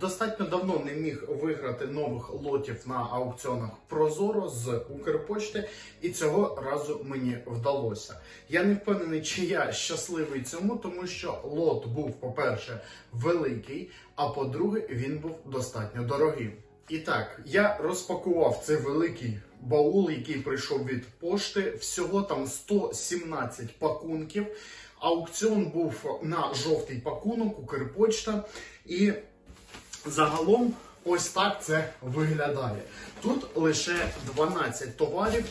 Достатньо давно не міг виграти нових лотів на аукціонах Прозоро з Укрпочти, і цього разу мені вдалося. Я не впевнений, чи я щасливий цьому, тому що лот був, по-перше, великий, а по-друге, він був достатньо дорогим. І так, я розпакував цей великий баул, який прийшов від пошти. Всього там 117 пакунків. Аукціон був на жовтий пакунок, Укрпочта. І Загалом ось так це виглядає. Тут лише 12 товарів.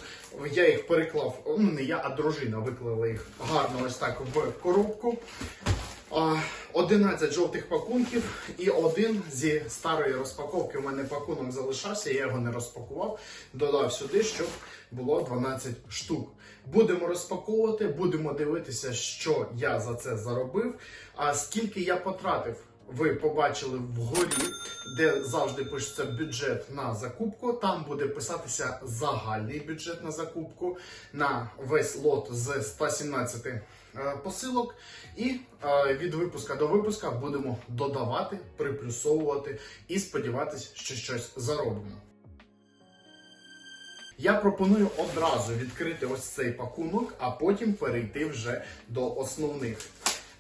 Я їх переклав, ну не я, а дружина виклала їх гарно ось так в коробку. А, 11 жовтих пакунків і один зі старої розпаковки. У мене пакунок залишався, я його не розпакував. Додав сюди, щоб було 12 штук. Будемо розпаковувати, будемо дивитися, що я за це заробив. А скільки я потратив ви побачили вгорі, де завжди пишеться бюджет на закупку. Там буде писатися загальний бюджет на закупку на весь лот з 117 е, посилок. І е, від випуска до випуска будемо додавати, приплюсовувати і сподіватися, що щось заробимо. Я пропоную одразу відкрити ось цей пакунок, а потім перейти вже до основних.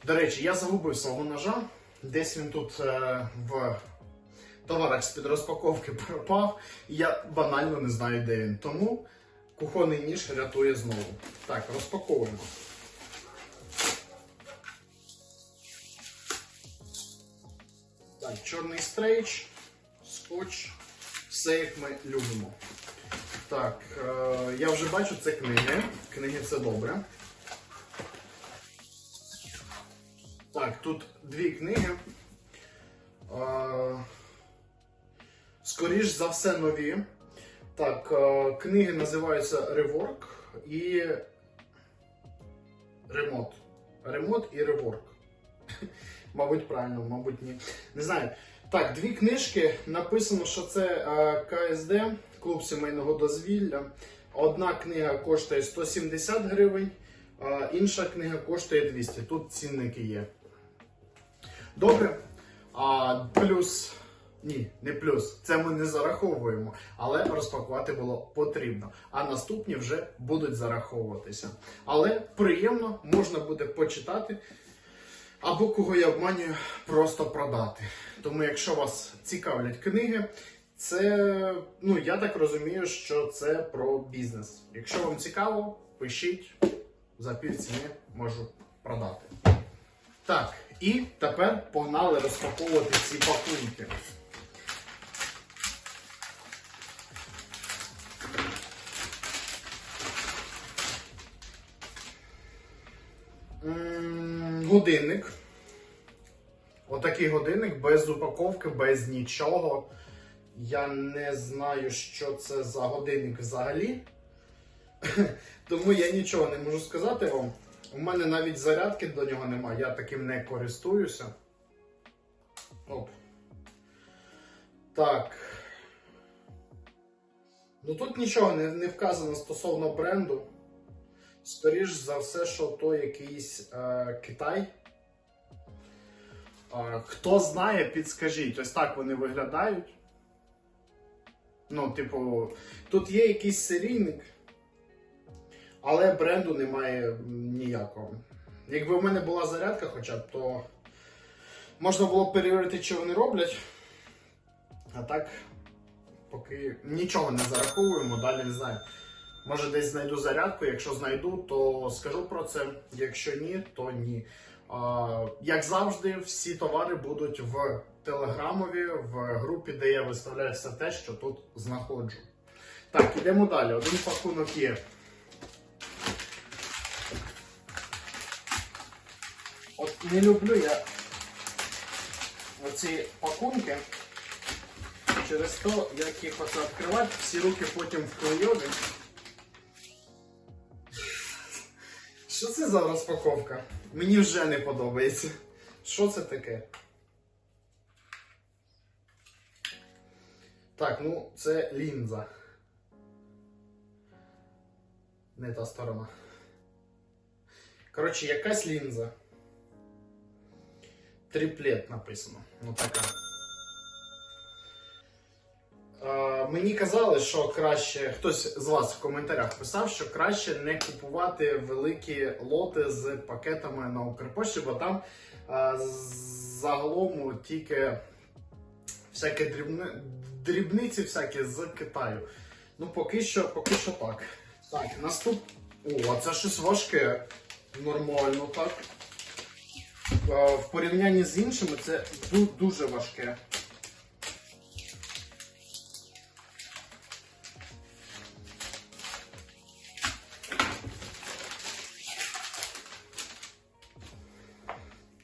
До речі, я загубив свого ножа. Десь він тут е, в товарах з-під розпаковки пропав. І я банально не знаю, де він. Тому кухонний ніж рятує знову. Так, розпаковуємо. Так, чорний стрейч, скотч, все як ми любимо. Так, е, я вже бачу, це книги. Книги це добре. Тут дві книги. Скоріш за все нові. Так, книги називаються Rework і Ремонт. Ремонт і Rework. Мабуть, правильно, мабуть, ні. Не знаю. Так, дві книжки. Написано, що це КСД, клуб сімейного дозвілля. Одна книга коштує 170 гривень, інша книга коштує 200. Тут цінники є. Добре. А плюс. Ні, не плюс. Це ми не зараховуємо, але розпакувати було потрібно. А наступні вже будуть зараховуватися. Але приємно можна буде почитати. Або кого я обманюю, просто продати. Тому, якщо вас цікавлять книги, це, ну я так розумію, що це про бізнес. Якщо вам цікаво, пишіть за півціни можу продати. Так, і тепер погнали розпаковувати ці пакунки. Годинник. Отакий годинник без упаковки, без нічого. Я не знаю, що це за годинник взагалі. Тому я нічого не можу сказати вам. У мене навіть зарядки до нього немає, я таким не користуюся. Оп. Так. Ну тут нічого не, не вказано стосовно бренду. Скоріш за все, що то якийсь е, Китай. Е, хто знає, підскажіть. Ось так вони виглядають. Ну, типу, тут є якийсь серійник, але бренду немає ніякого. Якби в мене була зарядка хоча б, то можна було б перевірити, що вони роблять. А так, поки нічого не зараховуємо, далі не знаю. Може десь знайду зарядку, якщо знайду, то скажу про це. Якщо ні, то ні. А, як завжди, всі товари будуть в телеграмові, в групі, де я виставляю все те, що тут знаходжу. Так, ідемо далі. Один пакунок є. Не люблю я оці пакунки. Через то, як їх оце відкривати, всі руки потім вклейові. Що це за розпаковка? Мені вже не подобається. Що це таке? Так, ну це лінза. Не та сторона. Коротше, якась лінза. Триплет написано. Ну така. мені казали, що краще хтось з вас в коментарях писав, що краще не купувати великі лоти з пакетами на Укрпошті, бо там е, загалом тільки всякі дрібни, дрібниці всякі з Китаю. Ну, поки що, поки що так. Так, наступ. О, це щось важке. Нормально так. Е, В порівнянні з іншими це дуже важке.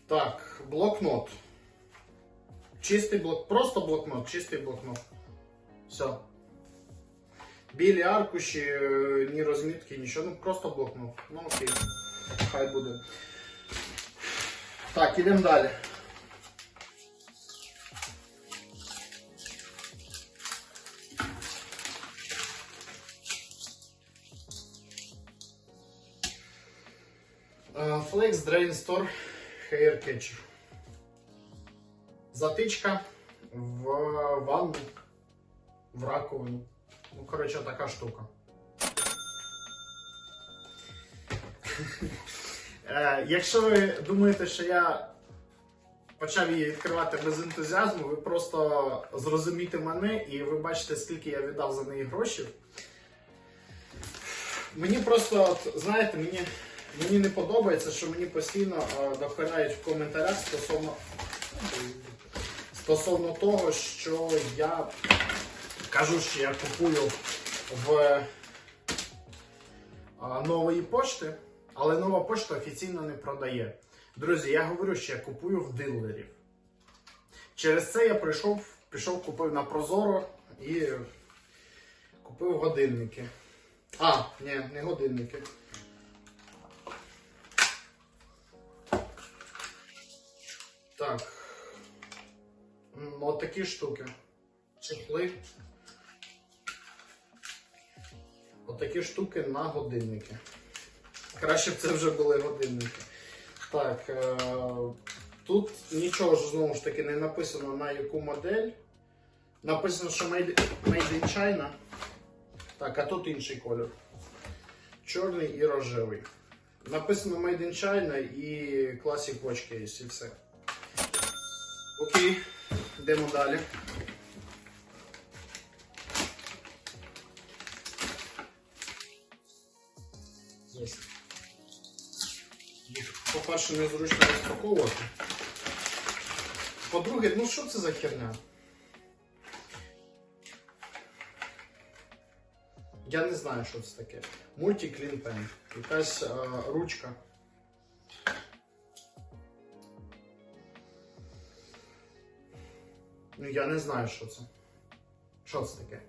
Так, блокнот. Чистий блок, просто блокнот, чистий блокнот. Все. Білі аркуші, е, ні розмітки, нічого, ну просто блокнот. Ну окей. Хай буде. Так, ідемо далі. Е, Flex Drain Store Hair Catcher. Затичка в ванну, в раковину. Ну, коротше, така штука. Е, Якщо ви думаєте, що я почав її відкривати без ентузіазму, ви просто зрозумієте мене і ви бачите, скільки я віддав за неї грошей. Мені просто, от, знаєте, мені, мені не подобається, що мені постійно е, дохирають в коментарях стосовно, стосовно того, що я кажу, що я купую в а, нової пошти, але нова пошта офіційно не продає. Друзі, я говорю, що я купую в дилерів. Через це я прийшов, пішов, купив на Прозоро і купив годинники. А, ні, не годинники. Так. М, От такі штуки. Чехли. Отакі штуки на годинники. Краще б це вже були годинники. Так, е- тут нічого ж знову ж таки не написано на яку модель. Написано, що Made, made in China. Так, а тут інший кольор. Чорний і рожевий. Написано Made in China і Classic Watch Case і все. Окей, йдемо далі. По-перше, незручно розпаковувати. По-друге, ну що це за херня? Я не знаю, що це таке. Multi-Clean. Якась е, ручка. Ну, я не знаю, що це. Що це таке?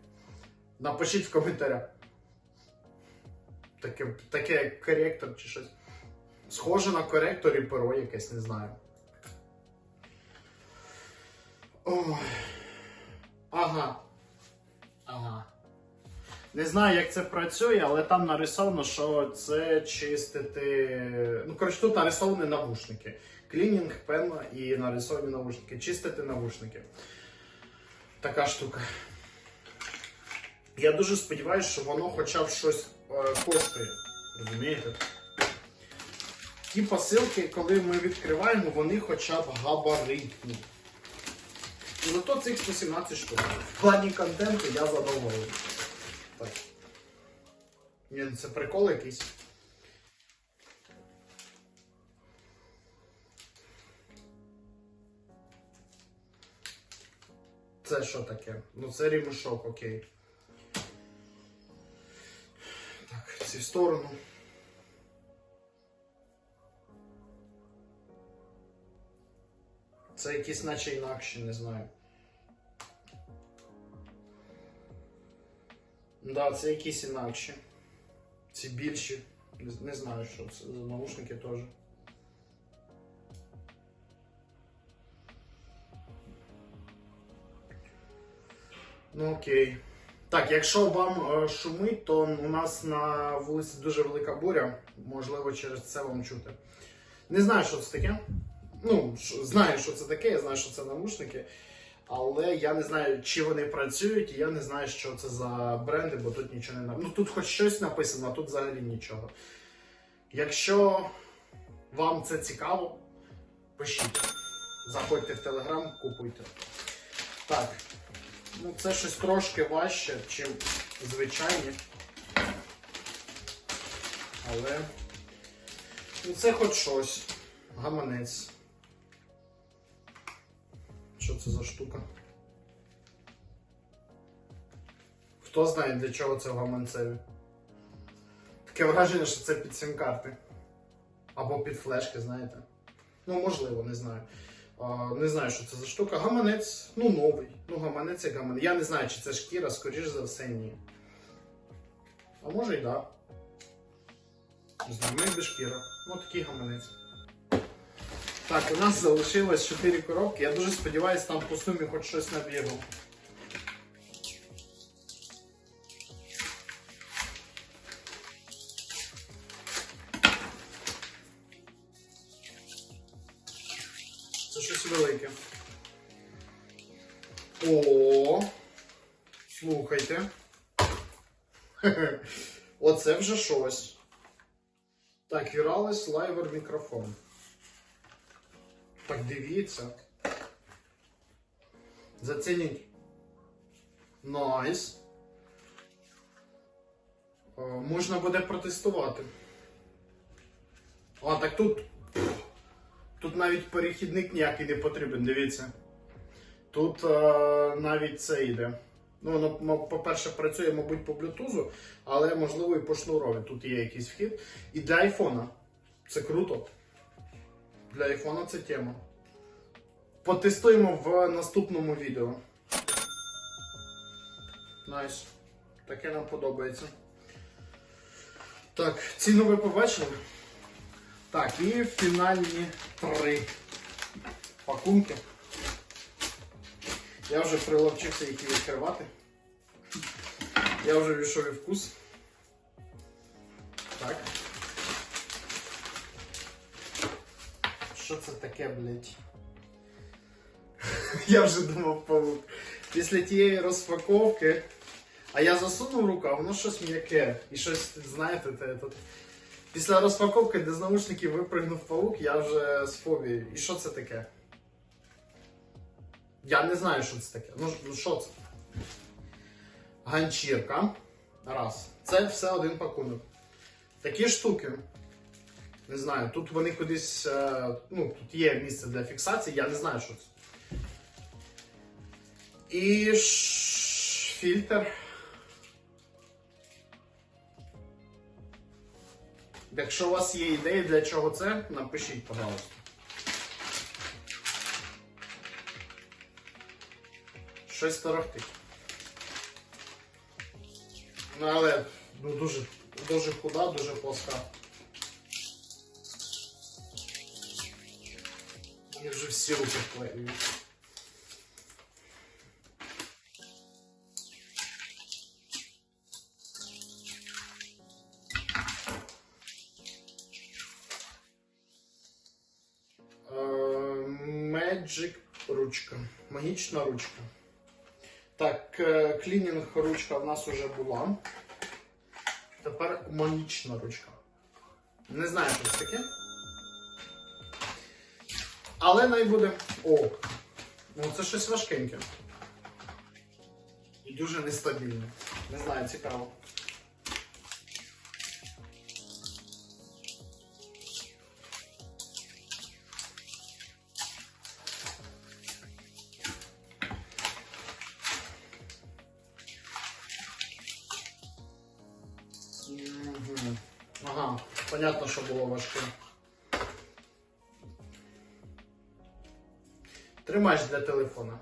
Напишіть в коментарях. Таке, таке як коректор чи щось. Схоже на коректор і перо якесь, не знаю. Ой. Ага. Ага. Не знаю, як це працює, але там нарисовано, що це чистити. Ну, коротше, тут нарисовані навушники. Клінінг, пенна і нарисовані навушники. Чистити навушники. Така штука. Я дуже сподіваюся, що воно хоча б щось е, коштує. Розумієте? Ті посилки, коли ми відкриваємо, вони хоча б габаритні. І зато цих 117 штук. В плані контенту я задоволений. Так. Ні, це прикол якийсь. Це що таке? Ну це рімушок, окей. Так, в сторону. Це якісь наче інакші, не знаю. Да, це якісь інакші. Ці більші. Не, знаю, що це за наушники теж. Ну окей. Так, якщо вам е, шумить, то у нас на вулиці дуже велика буря. Можливо, через це вам чути. Не знаю, що це таке. Ну, знаю, що це таке, я знаю, що це навушники. Але я не знаю, чи вони працюють, і я не знаю, що це за бренди, бо тут нічого не написано. Ну тут хоч щось написано, а тут взагалі нічого. Якщо вам це цікаво, пишіть. Заходьте в Телеграм, купуйте. Так. Ну, це щось трошки важче, ніж звичайні. Але. Ну, це хоч щось. Гаманець. Це за штука? Хто знає, для чого це в гаманцеві? Таке враження, що це під сім-карти. Або під флешки, знаєте. Ну, можливо, не знаю. А, не знаю, що це за штука. Гаманець, ну, новий. Ну, гаманець як гаманець. Я не знаю, чи це шкіра, скоріш за все, ні. А може й да. Не знаю, без шкіра. Ну, такий гаманець. Так, у нас залишилось 4 коробки. Я дуже сподіваюся, там по сумі хоч щось набігло. Це щось велике. О, слухайте. Оце вже щось. Так, Virales Liver мікрофон. Так, дивіться. Зацініть. Найс. Е, Можна буде протестувати. А, так тут. Тут навіть перехідник ніякий не потрібен, дивіться. Тут е, навіть це йде. Ну, воно, по-перше, працює, мабуть, по блютузу, але можливо і по шнурові. Тут є якийсь вхід. І для айфона. Це круто. Для айфона це тема. Потестуємо в наступному відео. Найс. Таке нам подобається. Так, ціну ви побачили? Так, і фінальні три пакунки. Я вже приловчився їх відкривати. Я вже війшов і вкус. Так. Що це таке, блядь? Я вже думав павук. Після тієї розпаковки. А я засунув руку, а воно щось м'яке. І щось, знаєте, те, тут. Після розпаковки, де з наушників випригнув паук, я вже з фобією. І що це таке? Я не знаю, що це таке. Ну, ну що це? Ганчірка. Раз. Це все один пакунок. Такі штуки. Не знаю, тут вони кудись. е, Ну, тут є місце для фіксації, я не знаю, що це. І фільтр. Якщо у вас є ідеї, для чого це, напишіть, пожалуйста. Щось торохтить. Ну, але ну, дуже, дуже худа, дуже плоска. Мені вже всі руки. Е, Magic ручка. Магічна ручка. Так, е, клінінг ручка в нас вже була. Тепер магічна ручка. Не знаю, що це таке. Але най буде. О! Ну це щось важкеньке. І дуже нестабільне. Не знаю, цікаво. Ага, понятно, що було важке. Тримач для телефона.